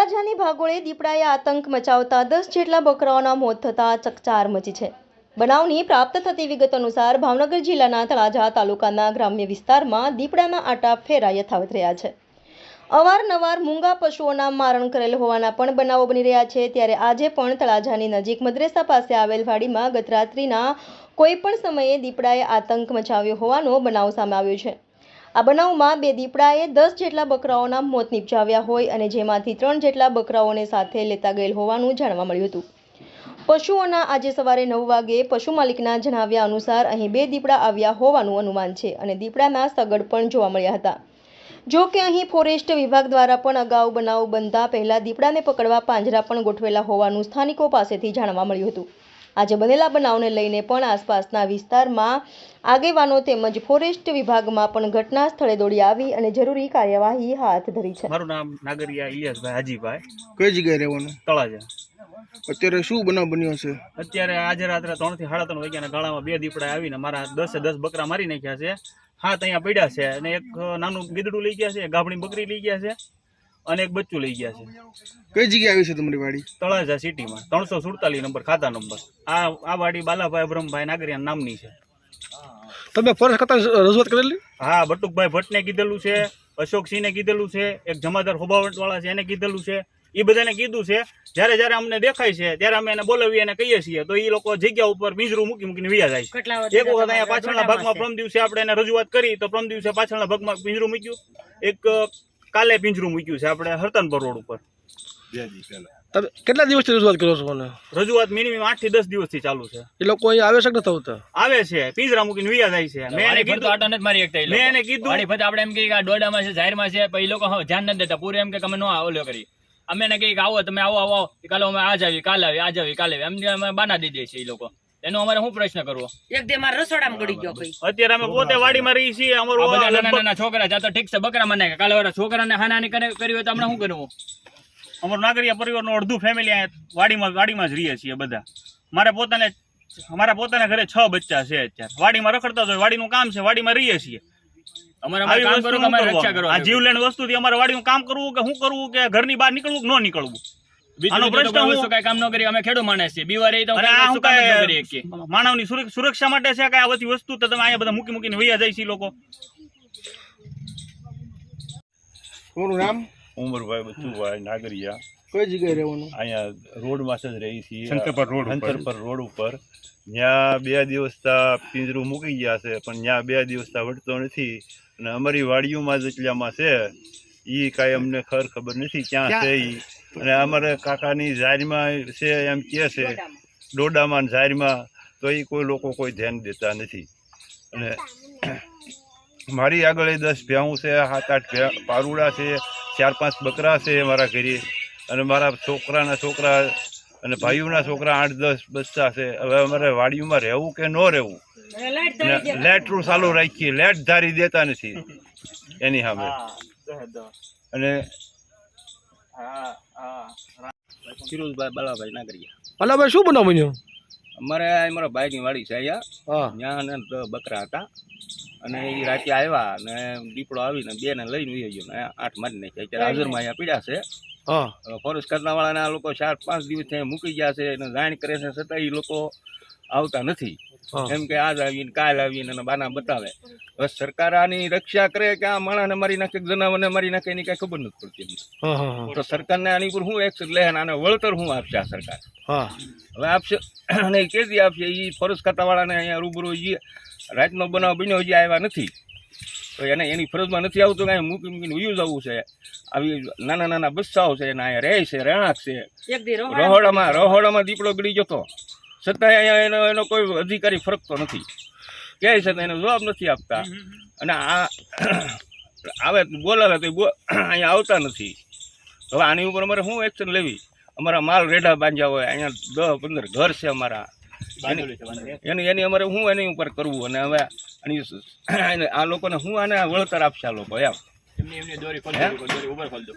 ભાગોળે દીપડાએ આતંક મચાવતા દસ જેટલા બકરાઓના મોત થતાં ચકચાર મચી છે. બનાવની પ્રાપ્ત થતી વિગત અનુસાર ભાવનગર જિલ્લાના તળાજા તાલુકાના ગ્રામ્ય વિસ્તારમાં દીપડાના આટા ફેરા યથાવત રહ્યા છે. અવારનવાર મૂંગા પશુઓના મારણ કરેલ હોવાના પણ બનાવો બની રહ્યા છે. ત્યારે આજે પણ તળાજાની નજીક મદ્રેસા પાસે આવેલ વાડીમાં ગતરાત્રિના કોઈપણ સમયે દીપડાએ આતંક મચાવ્યો હોવાનો બનાવ સામે આવ્યો છે. આ બનાવમાં બે દીપડાએ દસ જેટલા બકરાઓના મોત નિપજાવ્યા હોય અને જેમાંથી ત્રણ જેટલા બકરાઓને સાથે લેતા ગયેલ હોવાનું જાણવા મળ્યું હતું. પશુઓના આજે સવારે નવ વાગે પશુ માલિકના જણાવ્યા અનુસાર અહીં બે દીપડા આવ્યા હોવાનું અનુમાન છે અને દીપડાના સગડ પણ જોવા મળ્યા હતા. જો કે અહીં ફોરેસ્ટ વિભાગ દ્વારા પણ અગાઉ બનાવ બનતા પહેલા દીપડાને પકડવા પાંજરા પણ ગોઠવેલા હોવાનું સ્થાનિકો પાસેથી જાણવા મળ્યું હતું. આજે બનેલા બનાવને લઈને પણ આસપાસના વિસ્તારમાં આગેવાનો તેમજ ફોરેસ્ટ વિભાગમાં પણ ઘટના સ્થળે દોડી આવી અને જરૂરી કાર્યવાહી હાથ ધરી છે. મારું નામ નાગરિયા ઇલિયાસભાઈ હાજીભાઈ કઈ જગ્યાએ રહેવાનું? તળાજા. અત્યારે શું બનાવ બન્યો છે? અત્યારે આજે રાત્રે ત્રણથી સાડા ત્રણ વાગ્યાના ગાળામાં બે દીપડા આવીને મારા દસે દસ બકરા મારી નાખ્યા છે. હાથ અહીંયા પડ્યા છે અને એક નાનું ગીદડું લઈ ગયા છે ગાભણી બકરી લઈ ગયા છે. અને એક બચ્ચું લઈ ગયા છે. કઈ જગ્યાએ આવી છે તમારી વાડી? તળાજા સિટીમાં. ત્રણસો સુડતાલીસ નંબર ખાતા નંબર. આ આ વાડી બાલાભાઈ બ્રહ્મભાઈ નાગરિયા નામની છે. તમે ફોરેસ્ટ ખાતા રજૂઆત કરેલી? હા બટુકભાઈ ભટ્ટને કીધેલું છે અશોકસિંહને કીધેલું છે એક જમાદાર હોબાવટવાળા છે એને કીધેલું છે. એ બધાને કીધું છે જ્યારે જ્યારે અમને દેખાય છે ત્યારે અમે એને બોલાવીએ અને કહીએ છીએ. તો એ લોકો જગ્યા ઉપર પિંજરું મૂકી મૂકીને વ્યા જાય છે. એક વખત અહીંયા પાછળના ભાગમાં પ્રમ દિવસે આપણે એને રજૂઆત કરી તો પ્રમ દિવસે પાછળના ભાગમાં પિંજરું મૂક્યું. એક કાલે પિંજરું મૂક્યું છે આપણે હરતનપર રોડ ઉપર. તમે કેટલા દિવસથી રજૂઆત કરો છો મને? રજૂઆત મિનિમમ આઠથી દસ દિવસથી ચાલુ છે. એ લોકો અહીં આવે છે કે નથી આવતા? આવે છે પિંજરા મૂકીને વિયા જાય છે. મેં એને કીધું આટો નથી મારી એકતા મેં એને કીધું વાડી ફરતા આપણે એમ કે આ દોરડામાં છે જાહેરમાં છે પછી એ લોકો ધ્યાન નથી દેતા. પૂરે એમ કે તમે નો ઓલો કરી. અમે એને કહીએ આવો તમે આવો આવો. કાલે અમે આજ આવી કાલે આવી આજ આવી કાલે આવી. એમ બાના દઈ છે છીએ એ લોકો. એનો અમારે શું પ્રશ્ન કરવો? એક દે મારા રસોડામાં ગળી ગયો કઈ. અત્યારે અમે પોતે વાડીમાં રહી છીએ અમારું નાના નાના છોકરા છે ઠીક છે બકરા મને કાલે વાળા છોકરાને હાનાની કરે કરી હોય તો આપણે શું કરવું? અમારું નાગરિયા પરિવારનું અડધું ફેમિલી અહીંયા વાડીમાં વાડીમાં જ રહીએ છીએ બધા. મારે પોતાને અમારા પોતાના ઘરે છ બચ્ચા છે અત્યારે. વાડીમાં રખડતા જ હોય વાડીનું કામ છે વાડીમાં રહીએ છીએ. અમારે વસ્તુ જીવલેણ વસ્તુથી અમારે વાડીનું કામ કરવું કે શું કરવું કે ઘરની બહાર નીકળવું કે ન નીકળવું? આનો પ્રશ્ન હું- વસ્તુ કામ ન કરી અમે ખેડૂત માણસ છીએ. બીવાર તો અને કાંઈ આ વસ્તુ શું કામ ન કરી શકીએ. માનવની સુરક્ષા માટે છે કે આ બધી વસ્તુ? તો તમે અહીંયા બધા મૂકી મૂકીને વૈયા જાય છે લોકો. તમારું નામ? ઉમરભાઈ બચુભાઈ નાગરિયા. કઈ જગ્યાએ રહેવાનું? અહીંયા રોડમાં જ રહી છીએ. શંકરપર રોડ ઉપર. શંકરપર રોડ ઉપર. ત્યાં બે દિવસ પિંજરું મૂકી ગયા છે પણ ત્યાં બે દિવસ વટતો નથી. અને અમારી વાડીઓમાં જ એટલામાં છે એ કાંઈ અમને ખર ખબર નથી ક્યાં છે ઈ. અને અમારે કાકાની ઝારીમાં છે એમ કહે છે ડોડામાં. ઝારીમાં તો એ કોઈ લોકો કોઈ ધ્યાન દેતા નથી. અને મારી આગળ એ દસ ભેહું છે સાત આઠ ભે પારુડા છે ચાર પાંચ બકરા છે મારા ઘરે. અને મારા છોકરાના છોકરા અને ભાઈઓના છોકરા આઠ દસ બચ્ચા છે. હવે અમારે વાડીઓમાં રહેવું કે ન રહેવું? ને લેટરું ચાલુ રાખીએ લેટ ધારી દેતા નથી. એની સામે. અને ફિરોઝભાઈ બાલાભાઈ નાગરિયા ભલાભાઈ શું બનાવ બન્યો અમારે આ ભાઈની વાડી છે અહીંયા. ત્યાં બકરા હતા. અને એ રાતે આવ્યા અને દીપડો આવીને બે ને લઈને ગયો. ને આઠ મારી નાખ્યા. અત્યારે હાજરમાં અહીંયા પીડ્યા છે. ફોરેસ્ટ કરનાવાળાને લોકો ચાર પાંચ દિવસ ત્યાં મૂકી ગયા છે અને જાણ કરે છે છતાં એ લોકો આવતા નથી. એમ કે આજ આવીને કાલ આવીને અને બાના બતાવે. હવે સરકાર આની રક્ષા કરે કે આ માણસને મારી નાખે કે જનાવરને મારી નાખે એની કઈ ખબર નથી પડતી તો સરકારને આની પર શું એક્શન લે આને વળતર શું આપશે આ સરકાર? હવે આપશે અને કેદી આપશે? એ ફોરેસ્ટ ખાતાવાળાને અહીંયા રૂબરૂ જે રાતનો બનાવ બન્યો હજી આવ્યા નથી. તો એને એની ફરજમાં નથી આવતું કાંઈ મૂકી મૂકીને વયું જવું છે. આવી નાના નાના બસ્સાઓ છે એના અહીંયા રહે છે રહેણાંક છે. એક દી રહોડા રહોડામાં રહોડામાં દીપડો ગળી જતો છતાંય અહીંયા એનો એનો કોઈ અધિકારી ફરકતો નથી. ક્યાંય છે તો એનો જવાબ નથી આપતા. અને આ આવે બોલાવે તો બો અહીંયા આવતા નથી. હવે આની ઉપર અમારે શું એક્શન લેવી? અમારા માલ રેઢા બાંધ્યા હોય અહીંયા દસ પંદર ઘર છે અમારા. એની એની અમારે શું એની ઉપર કરવું? અને હવે આ લોકોને શું આને વળતર આપશે આ લોકો એમ? એમની એમની દોરી દોરી ઉપર ખોલ દો.